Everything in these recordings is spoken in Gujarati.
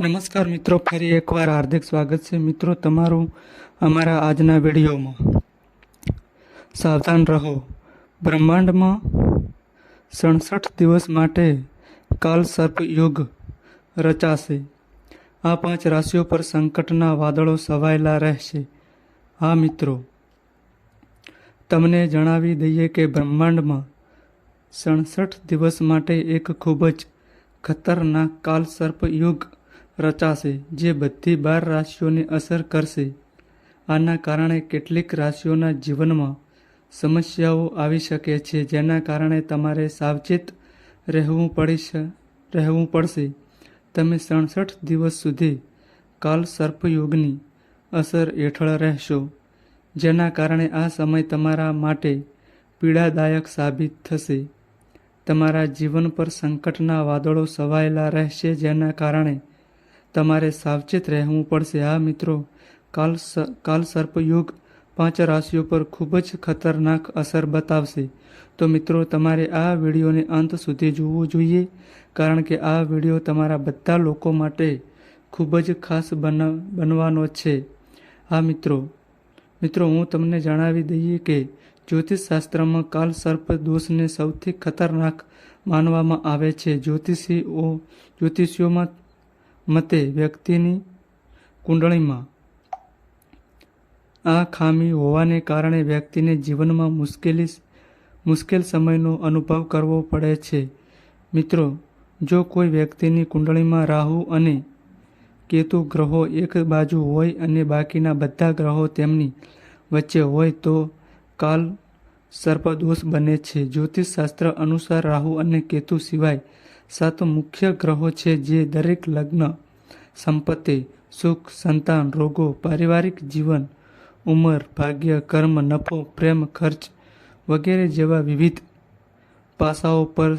નમસ્કાર મિત્રો, ફરી એકવાર હાર્દિક સ્વાગત છે. મિત્રો, તમારું અમારા આજના વિડીયોમાં સાવધાન રહો. બ્રહ્માંડમાં સડસઠ દિવસ માટે કાલ સર્પ યુગ રચાશે. આ પાંચ રાશિઓ પર સંકટના વાદળો સવાયેલા રહેશે. હા, મિત્રો, તમને જણાવી દઈએ કે બ્રહ્માંડમાં સડસઠ દિવસ માટે એક ખૂબ જ ખતરનાક કાલ સર્પ યુગ રચાશે, જે બધી બાર રાશિઓને અસર કરશે. આના કારણે કેટલીક રાશિઓના જીવનમાં સમસ્યાઓ આવી શકે છે, જેના કારણે તમારે સાવચેત રહેવું પડી રહેવું પડશે. તમે સડસઠ દિવસ સુધી કાલ સર્પયોગની અસર હેઠળ રહેશો, જેના કારણે આ સમય તમારા માટે પીડાદાયક સાબિત થશે. તમારા જીવન પર સંકટના વાદળો સવાયેલા રહેશે, જેના કારણે તમારે સાવચેત રહેવું પડશે. આ મિત્રો. કાલ કાલ સર્પયોગ પાંચ રાશિઓ પર ખૂબ જ ખતરનાક અસર બતાવશે. તો મિત્રો, તમારે આ વિડીયોને અંત સુધી જોવું જોઈએ, કારણ કે આ વીડિયો તમારા બધા લોકો માટે ખૂબ જ ખાસ બન, બનવાનો છે. આ મિત્રો. મિત્રો, હું તમને જણાવી દઈએ કે જ્યોતિષશાસ્ત્રમાં કાલ સર્પ દોષને સૌથી ખતરનાક માનવામાં આવે છે. જ્યોતિષીઓ, જ્યોતિષીઓમાં મતે વ્યક્તિની કુંડળીમાં આ ખામી હોવાને કારણે વ્યક્તિને જીવનમાં મુશ્કેલી મુશ્કેલ સમયનો અનુભવ કરવો પડે છે. મિત્રો, જો કોઈ વ્યક્તિની કુંડળીમાં રાહુ અને કેતુ ગ્રહો એક બાજુ હોય અને બાકીના બધા ગ્રહો તેમની વચ્ચે હોય તો કાલ સર્પદોષ બને છે. જ્યોતિષશાસ્ત્ર અનુસાર રાહુ અને કેતુ સિવાય સાત મુખ્ય ગ્રહો છે જે દરેક લગ્ન, સંપત્તિ, સુખ, સંતાન, રોગો, પારિવારિક જીવન, ઉંમર, ભાગ્ય, કર્મ, નફો, પ્રેમ, ખર્ચ વગેરે જેવા વિવિધ પાસાઓ પર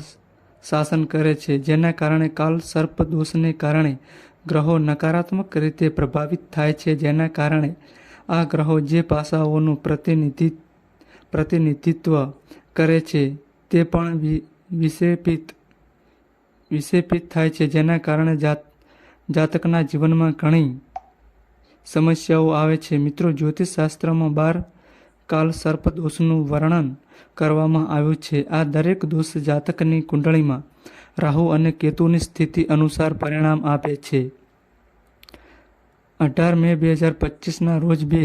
શાસન કરે છે. જેના કારણે કાલ સર્પ દોષને કારણે ગ્રહો નકારાત્મક રીતે પ્રભાવિત થાય છે. જેના કારણે આ ગ્રહો જે પાસાઓનું પ્રતિનિધિ, પ્રતિનિધિત્વ કરે છે તે પણ વિક્ષેપિત વિક્ષેપિત થાય છે, જેના કારણે જાત, જાતકના જીવનમાં ઘણી સમસ્યાઓ આવે છે. મિત્રો, જ્યોતિષશાસ્ત્રમાં બાર કાલ સર્પ દોષનું વર્ણન કરવામાં આવ્યું છે. આ દરેક દોષ જાતકની કુંડળીમાં રાહુ અને કેતુની સ્થિતિ અનુસાર પરિણામ આપે છે. અઢાર મે બે હજાર પચીસના રોજ બે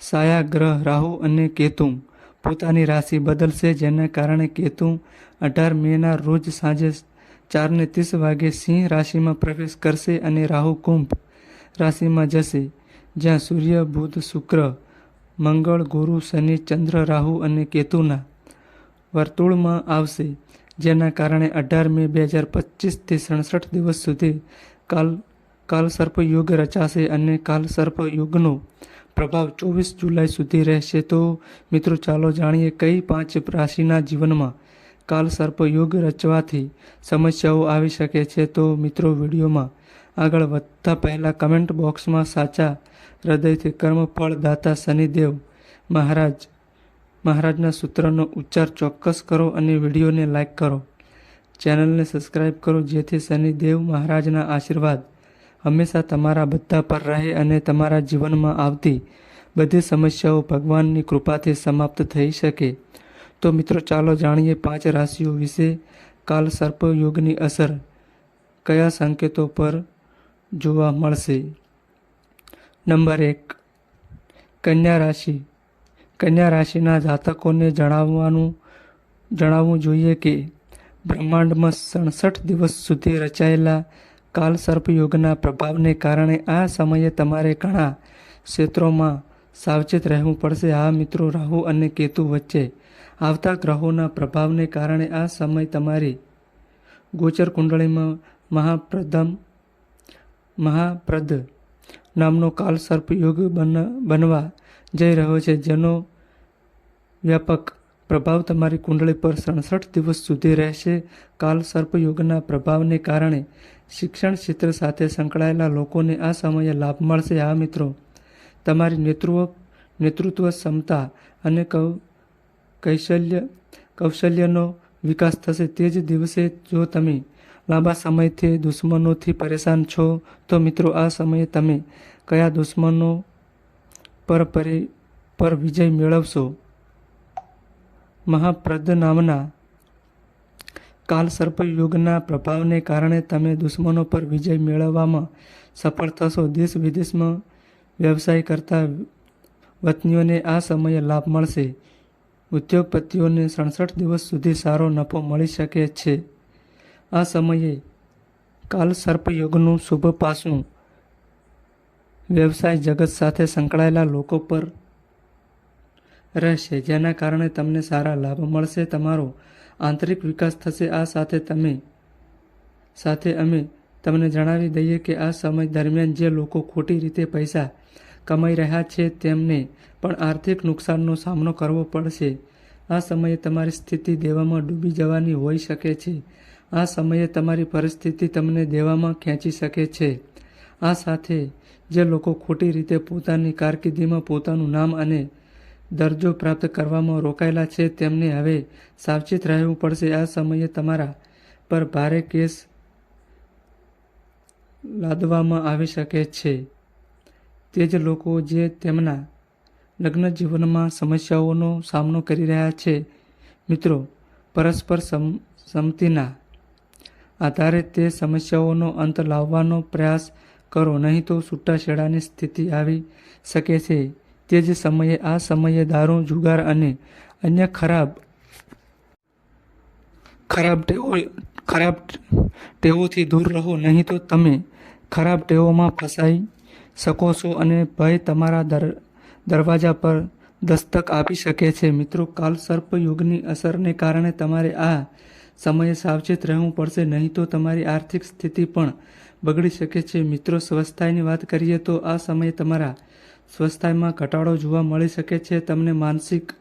સાયા ગ્રહ રાહુ અને કેતુ પોતાની રાશિ બદલશે, જેના કારણે કેતુ અઢાર મેના રોજ સાંજે ચારને ત્રીસ વાગે સિંહ રાશિમાં પ્રવેશ કરશે અને રાહુ કુંભ રાશિમાં જશે, જ્યાં સૂર્ય, બુધ, શુક્ર, મંગળ, ગુરુ, શનિ, ચંદ્ર, રાહુ અને કેતુના વર્તુળમાં આવશે, જેના કારણે અઢાર મે બે હજાર પચીસથી સડસઠ દિવસ સુધી કાલ કાલ સર્પ યુગ રચાશે અને કાલ સર્પ યુગનો પ્રભાવ ચોવીસ જુલાઈ સુધી રહેશે તો મિત્રો ચાલો જાણીએ કઈ પાંચ રાશિના જીવનમાં કાલ સર્પ યોગ રચવાથી સમસ્યાઓ આવી શકે છે તો મિત્રો વિડીયોમાં આગળ વધતા પહેલાં કમેન્ટ બોક્સમાં સાચા હૃદયથી કર્મફળદાતા શનિદેવ મહારાજ, મહારાજના સૂત્રનો ઉચ્ચાર ચોક્કસ કરો અને વિડીયોને લાઈક કરો. ચેનલને સબસ્ક્રાઈબ કરો જેથી શનિદેવ મહારાજના આશીર્વાદ હંમેશા તમારા બધા પર રહે અને તમારા જીવનમાં આવતી બધી સમસ્યાઓ ભગવાનની કૃપાથી સમાપ્ત થઈ શકે. તો મિત્રો, ચાલો જાણીએ પાંચ રાશિઓ વિશે. કાલ સર્પયોગની અસર કયા સંકેતો પર જોવા મળશે? નંબર એક, કન્યા રાશિ. કન્યા રાશિના જાતકોને જણાવવાનું, જણાવવું જોઈએ કે બ્રહ્માંડમાં સડસઠ દિવસ સુધી રચાયેલા કાલ સર્પયોગના પ્રભાવને કારણે આ સમયે તમારે ઘણા ક્ષેત્રોમાં સાવચેત રહેવું પડશે. આ મિત્રો, રાહુ અને કેતુ વચ્ચે આવતા ગ્રહોના પ્રભાવને કારણે આ સમય તમારી ગોચર કુંડળીમાં મહાપ્રદમ મહાપ્રદ નામનો કાલ સર્પયોગ બન, બનવા જઈ રહ્યો છે, જેનો વ્યાપક પ્રભાવ તમારી કુંડળી પર સડસઠ દિવસ સુધી રહેશે. કાલ સર્પયોગના પ્રભાવને કારણે શિક્ષણ ક્ષેત્ર સાથે સંકળાયેલા લોકોને આ સમયે લાભ મળશે. આ મિત્રો. તમારી નેતૃત્વ નેતૃત્વ ક્ષમતા અને કૌ, કૌશલ્ય, કૌશલ્યનો વિકાસ થશે. તે જ દિવસે જો તમે લાંબા સમયથી દુશ્મનોથી પરેશાન છો, તો મિત્રો, આ સમયે તમે કયા દુશ્મનો પર પરે, પર વિજય મેળવશો? મહાપ્રદ નામના કાલ સર્પ યુગના પ્રભાવને કારણે તમે દુશ્મનો પર વિજય મેળવવામાં સફળ થશો. દેશ વિદેશમાં વ્યવસાય કરતા વતનીઓને આ સમયે લાભ મળશે. ઉદ્યોગપતિઓને સડસઠ દિવસ સુધી સારો નફો મળી શકે છે. આ સમયે કાલ સર્પયોગનું શુભ પાસું. વ્યવસાય જગત સાથે સંકળાયેલા લોકો પર રહેશે. જેના કારણે તમને સારા લાભ મળશે. તમારો આંતરિક વિકાસ થશે. આ સાથે તમે, સાથે અમે તમને જણાવી દઈએ કે આ સમય દરમિયાન જે લોકો ખોટી રીતે પૈસા કમાઈ રહ્યા છે, તેમને પણ આર્થિક નુકસાનનો સામનો કરવો પડશે. આ સમયે તમારી સ્થિતિ દેવામાં ડૂબી જવાની હોઈ શકે છે. આ સમયે તમારી પરિસ્થિતિ તમને દેવામાં ખેંચી શકે છે. આ સાથે જે લોકો ખોટી રીતે પોતાની કારકિર્દીમાં પોતાનું નામ અને દરજ્જો પ્રાપ્ત કરવામાં રોકાયેલા છે, તેમને હવે સાવચેત રહેવું પડશે. આ સમયે તમારા પર ભારે કેસ લાદવામાં આવી શકે છે. તે જ લોકો જે તેમના લગ્ન જીવનમાં સમસ્યાઓનો સામનો કરી રહ્યા છે. મિત્રો, પરસ્પર સમ, સંમતિના આધારે તે સમસ્યાઓનો અંત લાવવાનો પ્રયાસ કરો, નહીં તો છૂટાછેડાની સ્થિતિ આવી શકે છે. તે જ સમયે આ સમયે દારૂ, જુગાર અને અન્ય ખરાબ ખરાબ ટેવો, ખરાબ ટેવોથી દૂર રહો, નહીં તો તમે ખરાબ ટેવોમાં ફસાઈ શકો છો અને ભય તમારા દર, દરવાજા પર દસ્તક આપી શકે છે. મિત્રો, કાલ સર્પ યુગની અસરને કારણે તમારે આ સમયે સાવચેત રહેવું પડશે, નહીં તો તમારી આર્થિક સ્થિતિ પણ બગડી શકે છે. મિત્રો સ્વસ્થતાની વાત કરીએ તો આ સમયે તમારા સ્વસ્થતામાં ઘટાડો જોવા મળી શકે છે. તમને માનસિક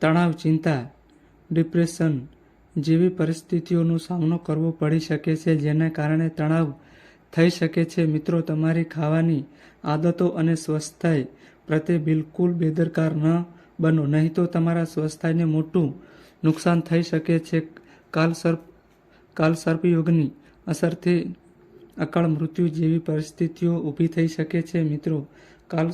તણાવ, ચિંતા, ડિપ્રેશન જેવી પરિસ્થિતિઓનો સામનો કરવો પડી શકે છે, જેના કારણે તણાવ થઈ શકે છે. મિત્રો, તમારી ખાવાની આદતો અને સ્વસ્થતા પ્રત્યે બિલકુલ બેદરકાર ન બનો, નહીં તો તમારા સ્વસ્થાયને મોટું નુકસાન થઈ શકે છે. કાલસર્પ કાલ સર્પયોગની અસરથી અકાળ મૃત્યુ જેવી પરિસ્થિતિઓ ઊભી થઈ શકે છે. મિત્રો કાલ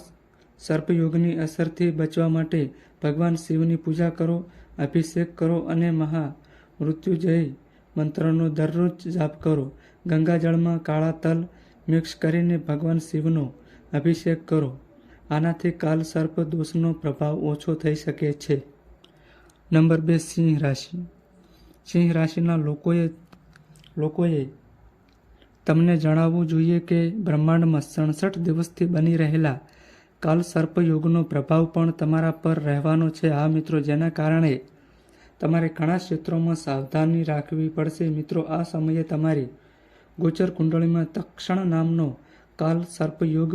સર્પયોગની અસરથી બચવા માટે ભગવાન શિવની પૂજા કરો, અભિષેક કરો અને મહા મૃત્યુજય મંત્રનો દરરોજ જાપ કરો. ગંગાજળમાં કાળા તલ મિક્સ કરીને ભગવાન શિવનો અભિષેક કરો. આનાથી કાલ સર્પ દોષનો પ્રભાવ ઓછો થઈ શકે છે. નંબર બે સિંહ રાશિ. સિંહ રાશિના લોકોએ લોકોએ તમને જણાવવું જોઈએ કે બ્રહ્માંડમાં સડસઠ દિવસથી બની રહેલા કાલ સર્પયોગનો પ્રભાવ પણ તમારા પર રહેવાનો છે. આ મિત્રો, જેના કારણે તમારે ઘણા ક્ષેત્રોમાં સાવધાની રાખવી પડશે. મિત્રો, આ સમયે તમારી ગોચર કુંડળીમાં તક્ષણ નામનો કાલ સર્પયોગ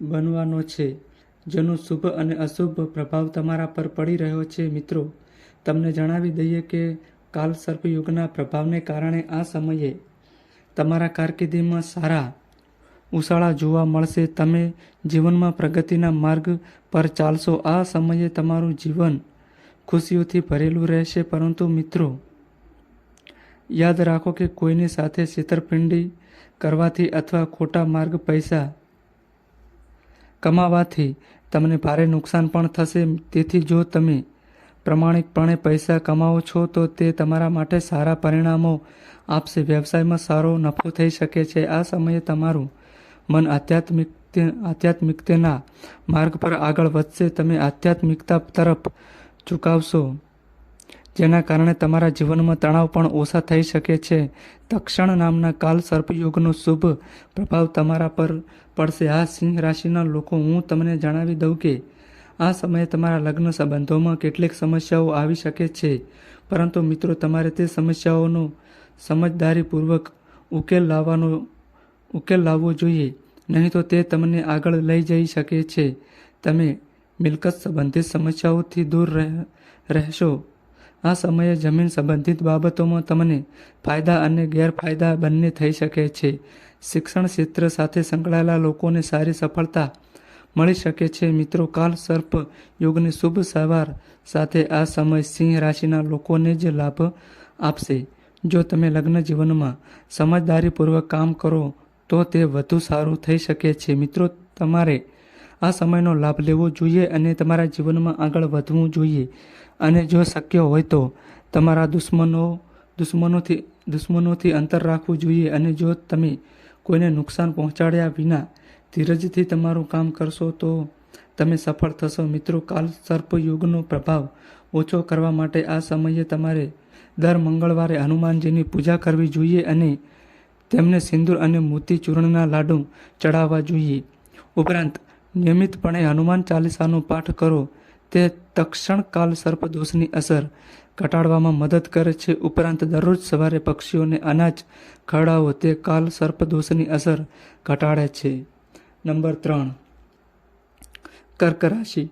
બનવાનો છે, જેનો શુભ અને અશુભ પ્રભાવ તમારા પર પડી રહ્યો છે. મિત્રો, તમને જણાવી દઈએ કે કાલ સર્પયોગના પ્રભાવને કારણે આ સમયે તમારા કારકિર્દીમાં સારા ઉછાળા જોવા મળશે. તમે જીવનમાં પ્રગતિના માર્ગ પર ચાલશો. આ સમયે તમારું જીવન ખુશીઓથી ભરેલું રહેશે. પરંતુ મિત્રો, યાદ રાખો કે કોઈની સાથે છેતરપિંડી કરવાથી અથવા ખોટા માર્ગ પૈસા કમાવાથી તમને ભારે નુકસાન પણ થશે. તેથી જો તમે પ્રમાણિકપણે પૈસા કમાવો છો તો તે તમારા માટે સારા પરિણામો આપશે. વ્યવસાયમાં સારો નફો થઈ શકે છે. આ સમયે તમારું મન આધ્યાત્મિક આધ્યાત્મિકતાના માર્ગ પર આગળ વધશે. તમે આધ્યાત્મિકતા તરફ ચૂકાવશો જેના કારણે તમારા જીવનમાં તણાવ પણ ઓછા થઈ શકે છે. તક્ષણ નામના કાલ સર્પયોગનો શુભ પ્રભાવ તમારા પર પડશે. આ સિંહ રાશિના લોકો, હું તમને જણાવી દઉં કે આ સમયે તમારા લગ્ન સંબંધોમાં કેટલીક સમસ્યાઓ આવી શકે છે. પરંતુ મિત્રો, તમારે તે સમસ્યાઓનો સમજદારીપૂર્વક ઉકેલ લાવવાનો, ઉકેલ લાવવો જોઈએ. નહીં તો તે તમને આગળ લઈ જઈ શકે છે. તમે મિલકત સંબંધિત સમસ્યાઓથી દૂર રહેશો. આ સમયે જમીન સંબંધિત બાબતોમાં તમને ફાયદા અને ગેરફાયદા બંને થઈ શકે છે. શિક્ષણ ક્ષેત્ર સાથે સંકળાયેલા લોકોને સારી સફળતા મળી શકે છે. મિત્રો, કાલ સર્પ યોગની શુભ સવાર સાથે આ સમય સિંહ રાશિના લોકોને જ લાભ આપશે. જો તમે લગ્ન જીવનમાં સમજદારીપૂર્વક કામ કરો, તો તે વધુ સારું થઈ શકે છે. મિત્રો, તમારે આ સમયનો લાભ લેવો જોઈએ અને તમારા જીવનમાં આગળ વધવું જોઈએ. અને જો શક્ય હોય તો તમારા દુશ્મનો, દુશ્મનોથી દુશ્મનોથી અંતર રાખવું જોઈએ. અને જો તમે કોઈને નુકસાન પહોંચાડ્યા વિના ધીરજથી તમારું કામ કરશો તો તમે સફળ થશો. મિત્રો, કાલ સર્પ યુગનો પ્રભાવ ઓછો કરવા માટે આ સમયે તમારે દર મંગળવારે હનુમાનજીની પૂજા કરવી જોઈએ અને તેમને સિંદૂર અને મોતી ચૂર્ણના લાડુ ચડાવવા જોઈએ. ઉપરાંત, નિયમિતપણે હનુમાન ચાલીસાનો પાઠ કરો. તે તક્ષણ કાલ સર્પદોષની અસર ઘટાડવામાં મદદ કરે છે. ઉપરાંત, દરરોજ સવારે પક્ષીઓને અનાજ ખવડાવો. તે કાલ સર્પદોષની અસર ઘટાડે છે. નંબર ત્રણ. કર્ક રાશિ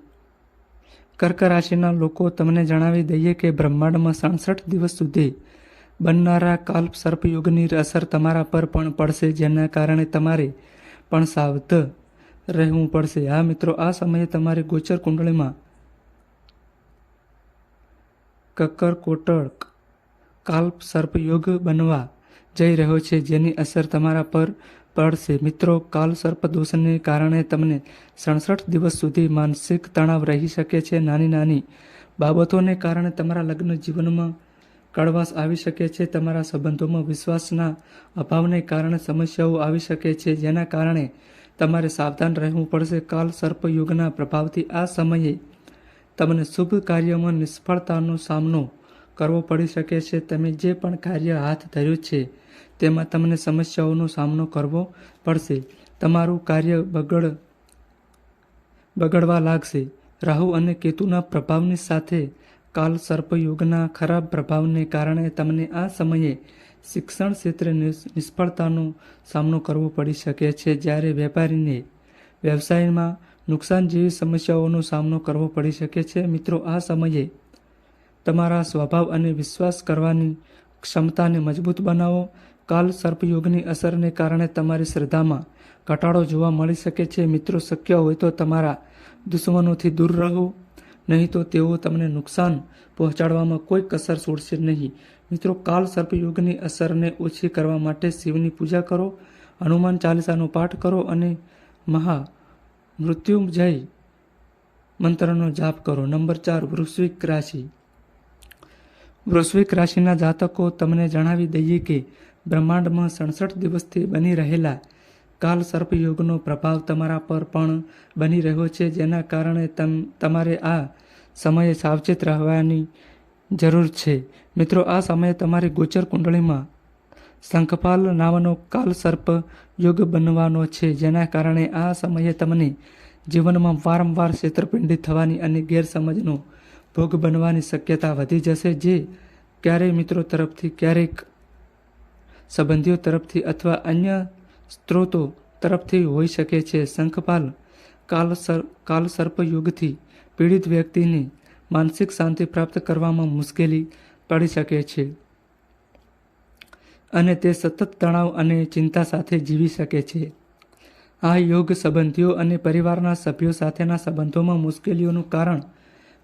કર્ક રાશિના લોકો તમને જણાવી દઈએ કે બ્રહ્માંડમાં સડસઠ દિવસ સુધી બનનારા કાલ્પ સર્પયુગની અસર તમારા પર પણ પડશે, જેના કારણે તમારે પણ સાવધ રહેવું પડશે. હા, મિત્રો, આ સમયે તમારી ગોચર કુંડળીમાં કક્કર કોટક કાલ્પ સર્પયુગ બનવા જઈ રહ્યો છે, જેની અસર તમારા પર પડશે મિત્રો, કાલ સર્પદોષને કારણે તમને સડસઠ દિવસ સુધી માનસિક તણાવ રહી શકે છે. નાની નાની બાબતોને કારણે તમારા લગ્ન જીવનમાં કડવાશ આવી શકે છે. તમારા સંબંધોમાં વિશ્વાસના અભાવને કારણે સમસ્યાઓ આવી શકે છે, જેના કારણે તમારે સાવધાન રહેવું પડશે. કાલ સર્પયુગના પ્રભાવથી આ સમયે તમને શુભ કાર્યમાં નિષ્ફળતાનો સામનો કરવો પડી શકે છે. તમે જે પણ કાર્ય હાથ ધર્યું છે તેમાં તમને સમસ્યાઓનો સામનો કરવો પડશે. તમારું કાર્ય બગડ બગડવા લાગશે. રાહુ અને કેતુના પ્રભાવની સાથે કાલ સર્પયુગના ખરાબ પ્રભાવને કારણે તમને આ સમયે શિક્ષણ ક્ષેત્રે નિષ્ફળતાનો સામનો કરવો પડી શકે છે. જ્યારે વેપારીને વ્યવસાયમાં નુકસાન જેવી સમસ્યાઓનો સામનો કરવો પડી શકે છે. મિત્રો, આ સમયે તમારા સ્વભાવ અને વિશ્વાસ કરવાની ક્ષમતાને મજબૂત બનાવો. કાલ સર્પયોગની અસરને કારણે તમારી શ્રદ્ધામાં ઘટાડો જોવા મળી શકે છે. મિત્રો, શક્ય હોય તો તમારા દુશ્મનોથી દૂર રહો. નહીં તો તેઓ તમને નુકસાન પહોંચાડવામાં કોઈ કસર છોડશે નહીં. મિત્રો, કાલ સર્પયોગની અસરને ઓછી કરવા માટે શિવની પૂજા કરો. હનુમાન ચાલીસાનો પાઠ કરો અને મહા મૃત્યુંજય મંત્રનો જાપ કરો. નંબર ચાર, વૃશ્વિક રાશિ. વૃશ્વિક રાશિના જાતકો તમને જણાવી દઈએ કે બ્રહ્માંડમાં સડસઠ દિવસથી બની રહેલા કાલ સર્પયોગનો પ્રભાવ તમારા પર પણ બની રહ્યો છે, જેના કારણે તમ, તમારે આ સમયે સાવચેત રહેવાની જરૂર છે. મિત્રો, આ સમયે તમારી ગોચર કુંડળીમાં શંખપાલ નામનો કાલ સર્પ યુગ બનવાનો છે, જેના કારણે આ સમયે તમને જીવનમાં વારંવાર છેતરપિંડી થવાની અને ગેરસમજનો ભોગ બનવાની શક્યતા વધી જશે જે ક્યારેય મિત્રો તરફથી ક્યારેક સંબંધીઓ તરફથી અથવા અન્ય સ્ત્રોતો તરફથી હોઈ શકે છે. શંખપાલ કાલસર સર કાલ પીડિત વ્યક્તિને માનસિક શાંતિ પ્રાપ્ત કરવામાં મુશ્કેલી પડી શકે છે અને તે સતત તણાવ અને ચિંતા સાથે જીવી શકે છે. આ યોગ સંબંધીઓ અને પરિવારના સભ્યો સાથેના સંબંધોમાં મુશ્કેલીઓનું કારણ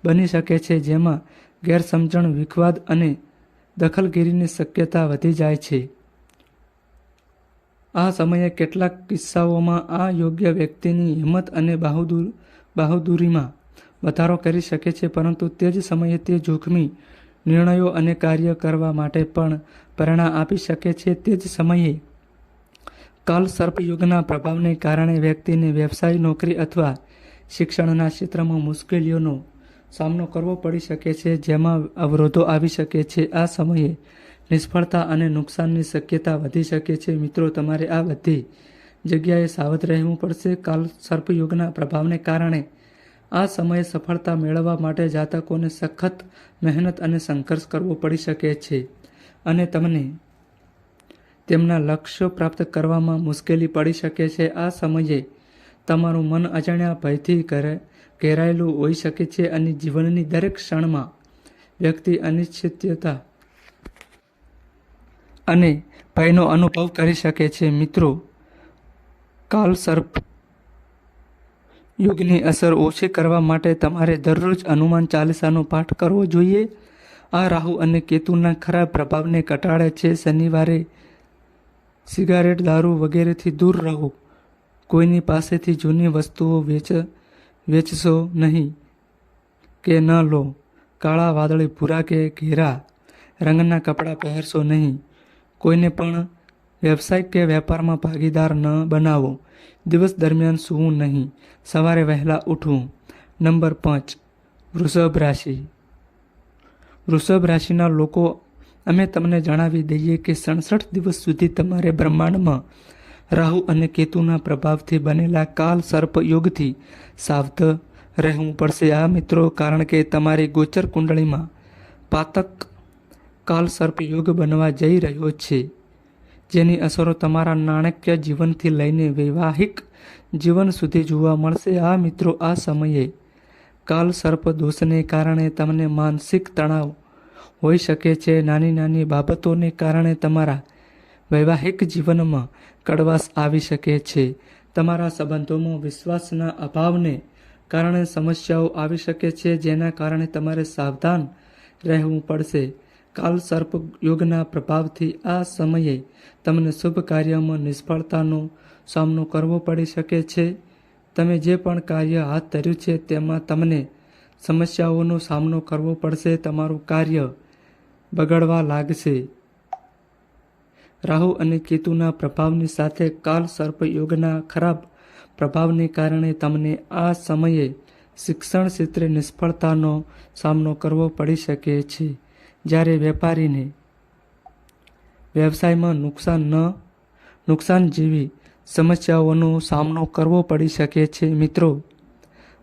બની શકે છે, જેમાં ગેરસમજણ, વિખવાદ અને દખલગીરીની શક્યતા વધી જાય છે. આ સમયે કેટલાક કિસ્સાઓમાં આ યોગ્ય વ્યક્તિની હિંમત અને બહાદુર, બહાદુરીમાં વધારો કરી શકે છે, પરંતુ તે જ સમયે તે જોખમી નિર્ણયો અને કાર્ય કરવા માટે પણ પ્રેરણા આપી શકે છે. તે જ સમયે કાલ સર્પયુગના પ્રભાવને કારણે વ્યક્તિને વ્યવસાય, નોકરી અથવા શિક્ષણના ક્ષેત્રમાં મુશ્કેલીઓનો સામનો કરવો પડી શકે છે, જેમાં અવરોધો આવી શકે છે. આ સમયે નિષ્ફળતા અને નુકસાનની શક્યતા વધી શકે છે. મિત્રો, તમારે આ બધી જગ્યાએ સાવધ રહેવું પડશે. કાલ સર્પયુગના પ્રભાવને કારણે આ સમયે સફળતા મેળવવા માટે જાતકોને સખત મહેનત અને સંઘર્ષ કરવો પડી શકે છે અને તમને તેમના લક્ષ્યો પ્રાપ્ત કરવામાં મુશ્કેલી પડી શકે છે. આ સમયે તમારું મન અજાણ્યા ભયથી ઘરે ઘેરાયેલું હોઈ શકે છે અને જીવનની દરેક ક્ષણમાં વ્યક્તિ અનિશ્ચિતતા અને ભયનો અનુભવ કરી શકે છે. મિત્રો, કાલસર્પ યુગની અસર ઓછી કરવા માટે તમારે દરરોજ હનુમાન ચાલીસાનો પાઠ કરવો જોઈએ. આ રાહુ અને કેતુના ખરાબ પ્રભાવને ઘટાડે છે. શનિવારે સિગારેટ દારૂ વગેરેથી દૂર રહો. કોઈની પાસેથી જૂની વસ્તુઓ વેચ વેચશો નહીં. કે ન લો. કાળા વાદળી ભૂરા કે ઘેરા રંગના કપડાં પહેરશો નહીં. કોઈને પણ વ્યવસાય કે વેપારમાં ભાગીદાર ન બનાવો. દિવસ દરમિયાન સૂવું નહીં. સવારે વહેલા ઉઠવું. નંબર પાંચ, વૃષભ રાશિ. વૃષભ રાશિના લોકો, અમે તમને જણાવી દઈએ કે સડસઠ દિવસ સુધી તમારે બ્રહ્માંડમાં રાહુ અને કેતુના પ્રભાવથી બનેલા કાલ સર્પ યોગથી સાવધ રહેવું પડશે. આ મિત્રો, કારણ કે તમારી ગોચર કુંડળીમાં પાતક કાલ સર્પ યોગ બનવા જઈ રહ્યો છે, જેની અસરો તમારા નાણાકીય જીવનથી લઈને વૈવાહિક જીવન સુધી જોવા મળશે. આ મિત્રો, આ સમયે કાલ સર્પ દોષને કારણે તમને માનસિક તણાવ હોઈ શકે છે. નાની નાની બાબતોને કારણે તમારા વૈવાહિક જીવનમાં કડવાશ આવી શકે છે. તમારા સંબંધોમાં વિશ્વાસના અભાવને કારણે સમસ્યાઓ આવી શકે છે, જેના કારણે તમારે સાવધાન રહેવું પડશે. કાલ સર્પ યોગના પ્રભાવથી આ સમયે તમને શુભ કાર્યમાં નિષ્ફળતાનો સામનો કરવો પડી શકે છે. તમે જે પણ કાર્ય હાથ ધર્યું છે, તેમાં તમને સમસ્યાઓનો સામનો કરવો પડશે. તમારું કાર્ય બગડવા લાગશે. રાહુ અને કેતુના પ્રભાવની સાથે કાલ સર્પ યોગના ખરાબ પ્રભાવને કારણે તમને આ સમયે શિક્ષણ ક્ષેત્રે નિષ્ફળતાનો સામનો કરવો પડી શકે છે. જ્યારે વેપારીને વ્યવસાયમાં નુકસાન ન, નુકસાન જેવી સમસ્યાઓનો સામનો કરવો પડી શકે છે. મિત્રો,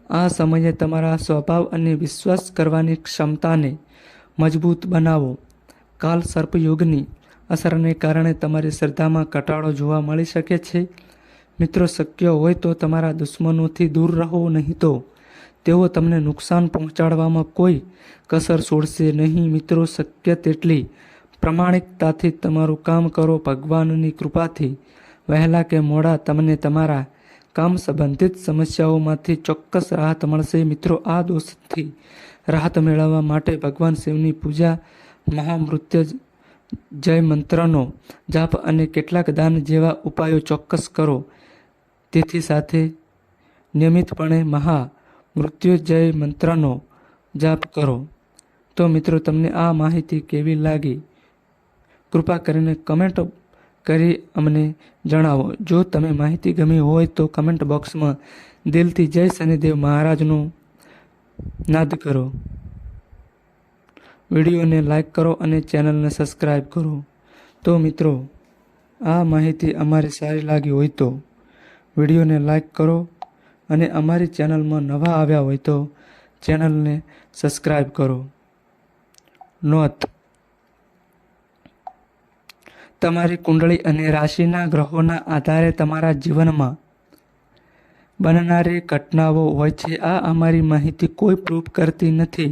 આ સમયે તમારા સ્વભાવ અને વિશ્વાસ કરવાની ક્ષમતાને મજબૂત બનાવો. કાલ સર્પયોગની અસરને કારણે તમારી શ્રદ્ધામાં ઘટાડો જોવા મળી શકે છે. મિત્રો, શક્ય હોય તો તમારા દુશ્મનોથી દૂર રહો, નહીં તો તેઓ તમને નુકસાન પહોંચાડવામાં કોઈ કસર છોડશે નહીં. મિત્રો, શક્ય તેટલી પ્રમાણિકતાથી તમારું કામ કરો. ભગવાનની કૃપાથી વહેલા કે મોડા તમને તમારા કામ સંબંધિત સમસ્યાઓમાંથી ચોક્કસ રાહત મળશે. મિત્રો, આ દોષથી રાહત મેળવવા માટે ભગવાન શિવની પૂજા મહામૃત્યુ જય મંત્રનો જાપ અને કેટલાક દાન જેવા ઉપાયો ચોક્કસ કરો. તેથી સાથે નિયમિતપણે મહા મૃત્યુજય મંત્રનો જાપ કરો. તો મિત્રો, તમને આ માહિતી કેવી લાગી? કૃપા કરીને કમેન્ટ કરી અમને જણાવો. જો તમે માહિતી ગમી હોય તો કમેન્ટ બોક્સમાં દિલથી જય શનિદેવ મહારાજનું નાદ કરો. વિડીયોને લાઇક કરો અને ચેનલને સબસ્ક્રાઈબ કરો. તો મિત્રો, આ માહિતી અમારી સારી લાગી હોય તો વિડીયોને લાઇક કરો અને અમારી ચેનલમાં નવા આવ્યા હોય તો ચેનલને સબસ્ક્રાઈબ કરો. નોંધ. તમારી કુંડળી અને રાશિના ગ્રહોના આધારે તમારા જીવનમાં બનનારી ઘટનાઓ હોય છે. આ અમારી માહિતી કોઈ પ્રૂફ કરતી નથી.